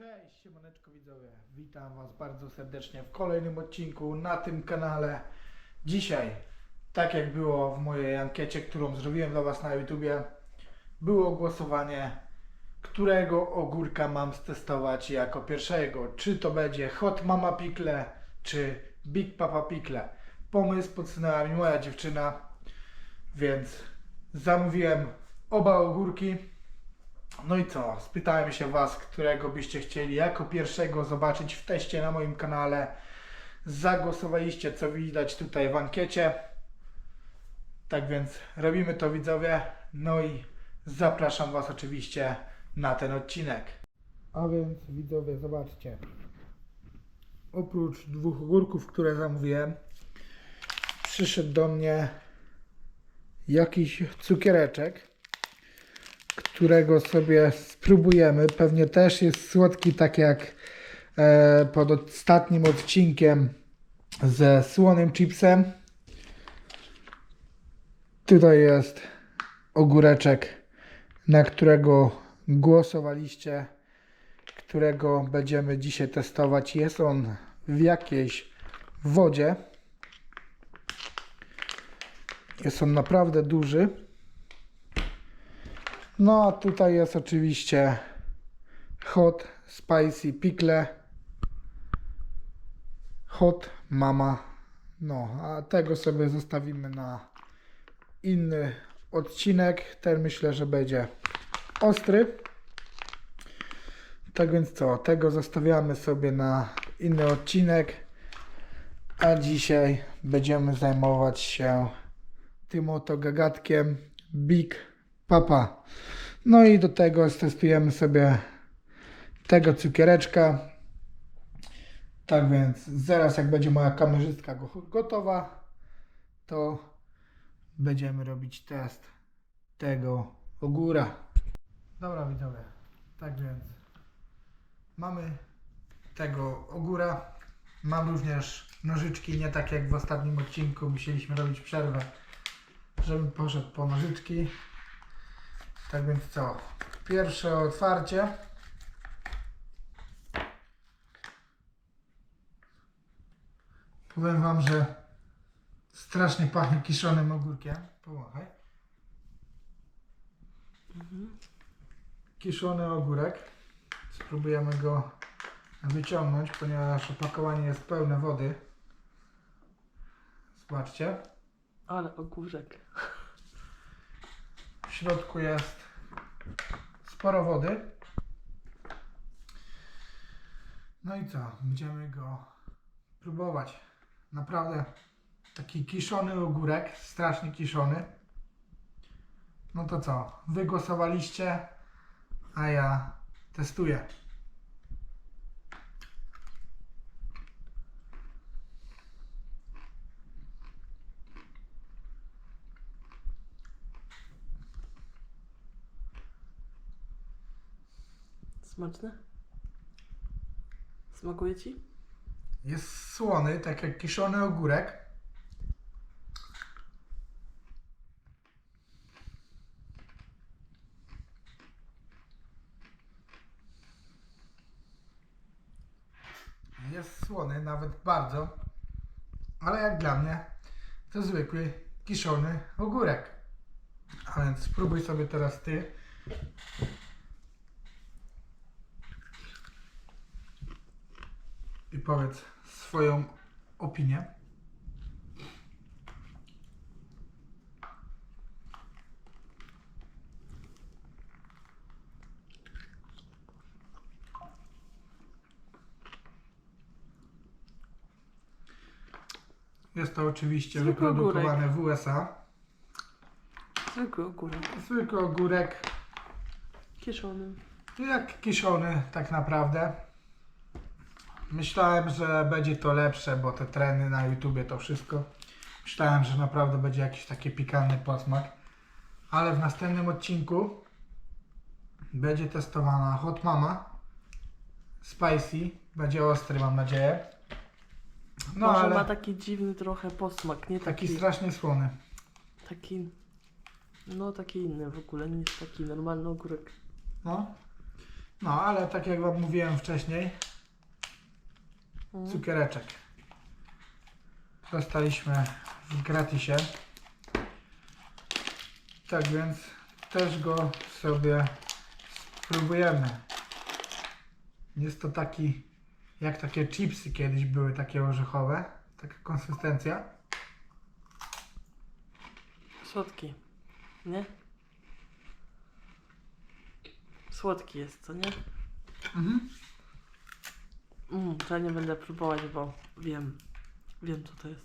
Cześć, siemaneczko widzowie. Witam Was bardzo serdecznie w kolejnym odcinku na tym kanale. Dzisiaj, tak jak było w mojej ankiecie, którą zrobiłem dla Was na YouTubie, było głosowanie, którego ogórka mam stestować jako pierwszego. Czy to będzie Hot Mama Pickle, czy Big Papa Pickle. Pomysł podsunęła mi moja dziewczyna, więc zamówiłem oba ogórki. No i co? Spytałem się Was, którego byście chcieli jako pierwszego zobaczyć w teście na moim kanale. Zagłosowaliście, co widać tutaj w ankiecie. Tak więc robimy to widzowie. No i zapraszam Was oczywiście na ten odcinek. A więc widzowie, zobaczcie. Oprócz dwóch ogórków, które zamówiłem, przyszedł do mnie jakiś cukiereczek którego sobie spróbujemy. Pewnie też jest słodki, tak jak e, pod ostatnim odcinkiem ze słonym chipsem. Tutaj jest ogóreczek, na którego głosowaliście, którego będziemy dzisiaj testować. Jest on w jakiejś wodzie. Jest on naprawdę duży. No a tutaj jest oczywiście hot spicy pickle. Hot mama. No, a tego sobie zostawimy na inny odcinek. Ten myślę, że będzie ostry. Tak więc co, tego zostawiamy sobie na inny odcinek. A dzisiaj będziemy zajmować się tym oto gagatkiem Big Papa. No i do tego stestujemy sobie tego cukiereczka. Tak więc zaraz jak będzie moja kamerzystka go- gotowa, to będziemy robić test tego ogóra. Dobra widzowie, tak więc mamy tego ogóra. Mam również nożyczki, nie tak jak w ostatnim odcinku musieliśmy robić przerwę, żebym poszedł po nożyczki. Tak więc co? Pierwsze otwarcie. Powiem Wam, że strasznie pachnie kiszonym ogórkiem. Pomachaj. Kiszony ogórek. Spróbujemy go wyciągnąć, ponieważ opakowanie jest pełne wody. Zobaczcie. Ale ogórek. W środku jest sporo wody. No i co? Będziemy go próbować. Naprawdę taki kiszony ogórek, strasznie kiszony. No to co? Wy głosowaliście, a ja testuję. Smaczne? Smakuje ci? Jest słony, tak jak kiszony ogórek. Jest słony, nawet bardzo. Ale jak dla mnie, to zwykły kiszony ogórek. A więc spróbuj sobie teraz ty. I powiedz swoją opinię. Jest to oczywiście Zwykły wyprodukowane w USA. Zwykły ogórek. Zwykły ogórek, Kieszony. jak kiszony tak naprawdę. Myślałem, że będzie to lepsze, bo te treny na YouTubie to wszystko. Myślałem, że naprawdę będzie jakiś taki pikantny posmak. Ale w następnym odcinku będzie testowana Hot Mama Spicy. Będzie ostry, mam nadzieję. No Może ale ma taki dziwny trochę posmak, nie taki taki, strasznie słony. taki, no taki inny w ogóle niż taki normalny ogórek. No. No, ale tak jak Wam mówiłem wcześniej. Cukiereczek. Dostaliśmy w gratisie. Tak więc też go sobie spróbujemy. Jest to taki, jak takie chipsy kiedyś były, takie orzechowe. Taka konsystencja. Słodki. Nie? Słodki jest, co nie? Mhm. Mm, to ja nie będę próbować, bo wiem. Wiem, co to jest.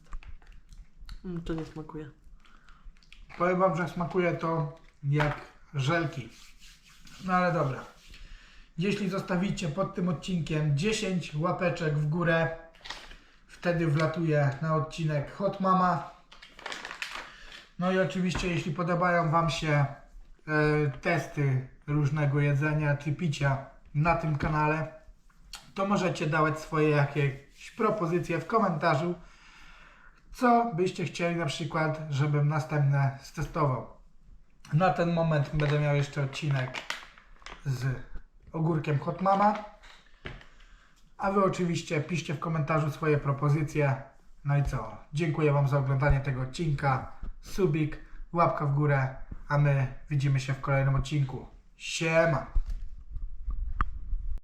Mm, to nie smakuje. Powiem Wam, że smakuje to jak żelki. No ale dobra. Jeśli zostawicie pod tym odcinkiem 10 łapeczek w górę, wtedy wlatuje na odcinek Hot Mama. No i oczywiście, jeśli podobają Wam się e, testy różnego jedzenia czy picia na tym kanale, to możecie dawać swoje jakieś propozycje w komentarzu co byście chcieli na przykład, żebym następne stestował. Na ten moment będę miał jeszcze odcinek z ogórkiem Hot Mama. A wy oczywiście piszcie w komentarzu swoje propozycje. No i co? Dziękuję wam za oglądanie tego odcinka. Subik, łapka w górę, a my widzimy się w kolejnym odcinku. Siema!